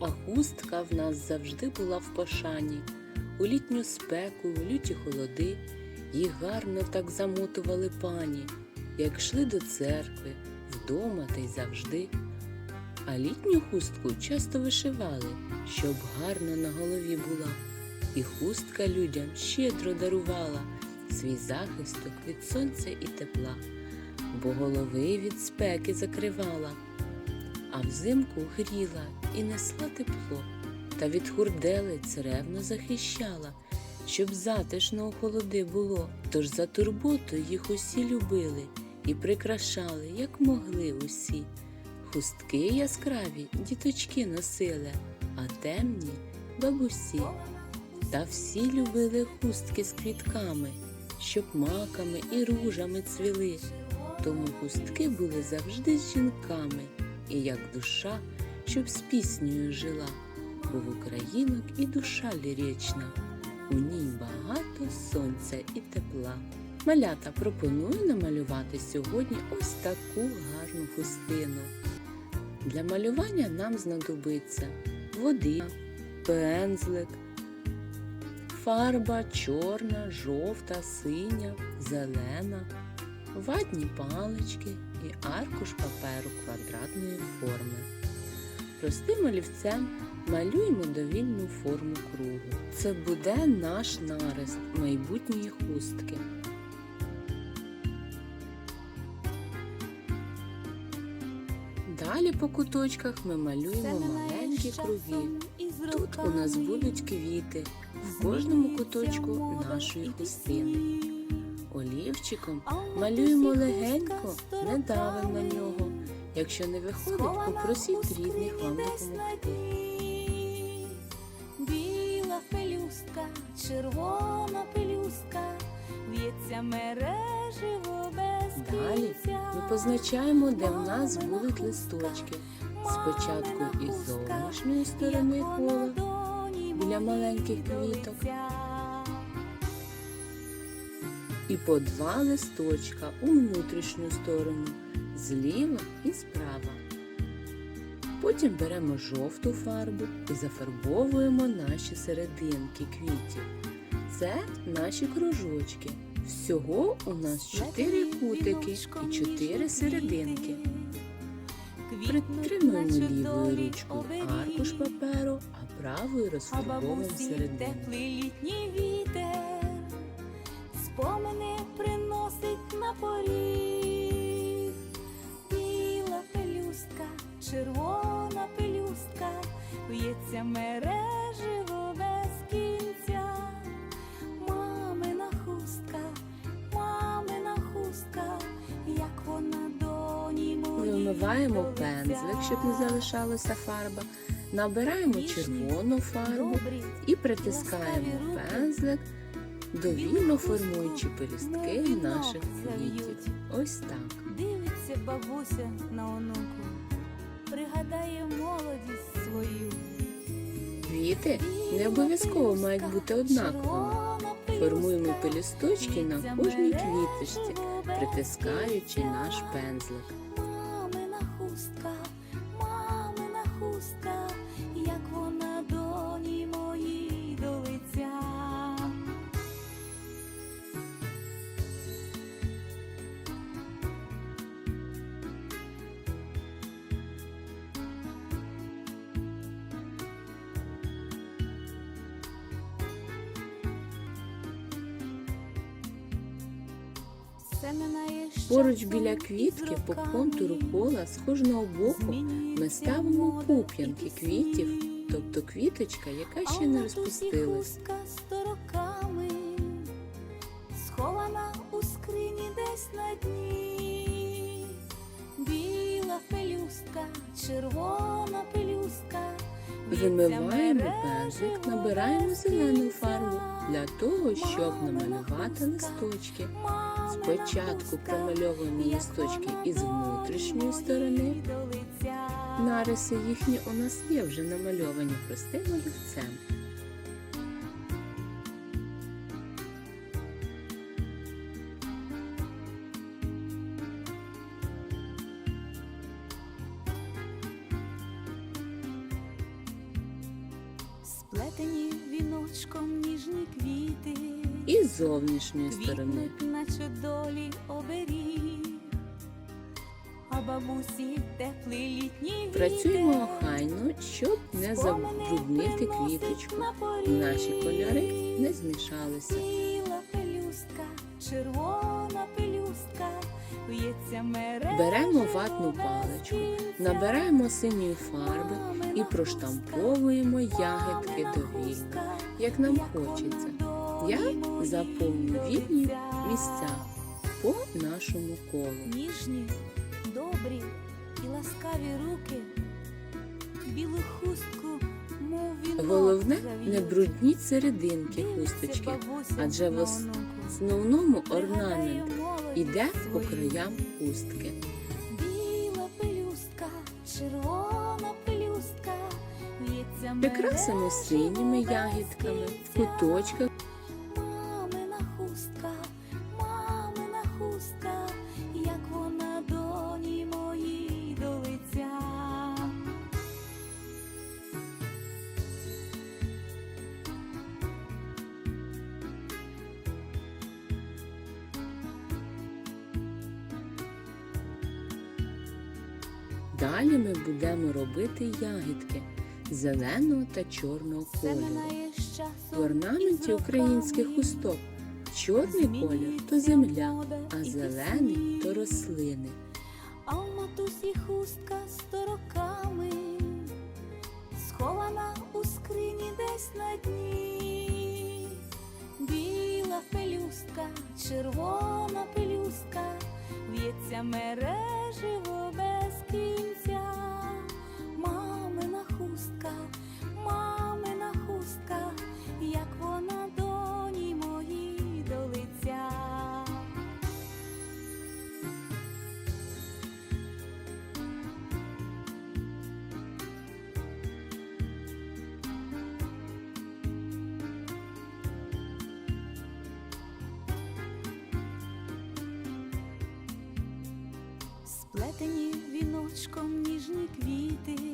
А хустка в нас завжди була в пошані. У літню спеку, у люті холоди, їх гарно так замотували пані, як йшли до церкви, вдома та й завжди. А літню хустку часто вишивали, щоб гарно на голові була. І хустка людям щедро дарувала свій захисток від сонця і тепла, бо голови від спеки закривала, а взимку гріла і несла тепло, та від хурделиць ревно захищала, щоб затишно у холоди було. Тож за турботу їх усі любили і прикрашали, як могли усі. Хустки яскраві діточки носили, а темні бабусі. Та всі любили хустки з квітками, щоб маками і ружами цвіли. Тому хустки були завжди з жінками, і як душа, щоб з піснею жила. Бо в українок і душа лірічна, у ній багато сонця і тепла. Малята пропоную намалювати сьогодні ось таку гарну хустину. Для малювання нам знадобиться вода, пензлик, фарба чорна, жовта, синя, зелена, ватні палички і аркуш паперу квадратної форми. Простим олівцем малюємо довільну форму кругу. Це буде наш нарис майбутньої хустки. Далі по куточках ми малюємо маленькі круги. Тут у нас будуть квіти в кожному куточку нашої хустини. Олівчиком малюємо легенько, не давимо на нього. Якщо не виходить, попросіть рідних вам допомогти. Біла пелюстка, червона пелюстка, в'ється мереживо без Далі ми позначаємо, де в нас будуть листочки. Спочатку із зовнішньої сторони кола біля маленьких квіток. І по два листочка у внутрішню сторону, зліва і справа. Потім беремо жовту фарбу і зафарбовуємо наші серединки квітів. Це наші кружочки. Всього у нас чотири кутики і чотири серединки. Притримуємо лівою ручкою аркуш паперу, а правою розфарбовуємо бабусі спомини приносить на поріг. Біла пелюстка, червона пелюстка, в'ється мереживо без кінця. Мамина хустка, мамина хустка, як вона доні моїй Вимиваємо до пензлик, щоб не залишалася фарба. Набираємо червону фарбу і притискаємо пензлик, довільно формуючи пелюстки наших квітів. Ось так. Дивиться бабуся на онуку, пригадає молодість свою. Квіти не обов'язково мають бути однаковими. Формуємо пелюсточки на кожній квіточці, притискаючи наш пензлик. Поруч біля квітки по контуру кола з кожного боку ми ставимо мода пуп'янки квітів, тобто квіточка, яка ще не розпустилась. хустка сто роками, схована у скрині десь на дні. Біла пелюстка, червона пелюстка. Вимиваємо пензлик, набираємо зелену фарбу для того, щоб намалювати листочки. Спочатку промальовані листочки із внутрішньої сторони. Нариси їхні у нас є вже намальовані простим олівцем. Сплетені віночком ніжні квіти, І з зовнішньої сторони. наче долі оберіг, а бабусі теплий літній Працюємо охайно, щоб не забруднити квіточку. на. Наші кольори не змішалися. Біла пелюстка, червона пелюстка, Беремо ватну паличку, набираємо синьої фарби і проштамповуємо ягідки довільно, як нам хочеться. Я заповню вільні місця по нашому колу. Ніжні, добрі і ласкаві руки, білу хустку, Головне, не брудніть серединки хусточки, адже в основному орнамент іде по краям хустки. Біла пелюстка, червона пелюстка, в'ється Прикрасимо синіми ягідками в куточках. Далі ми будемо робити ягідки зеленого та чорного кольору. В орнаменті українських хусток чорний колір то земля, а зелений то рослини. А в матусі хустка сто роками, схована у скрині десь на дні. Біла пелюстка, червона пелюстка, в'ється мереживо без кінця. Мамина хустка, як вона доні моїй до лиця. сплетені віночком ніжні квіти,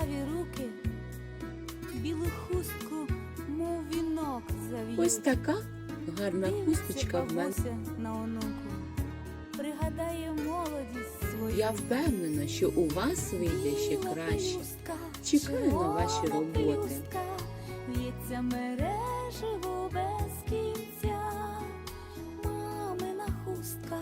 криваві руки, білу хустку, мов вінок завів. Ось така гарна хусточка в мене на онуку. Пригадає молодість свою. Я впевнена, що у вас вийде ще краще. Чекаю на ваші роботи. В'ється мережево без кінця, мамина хустка.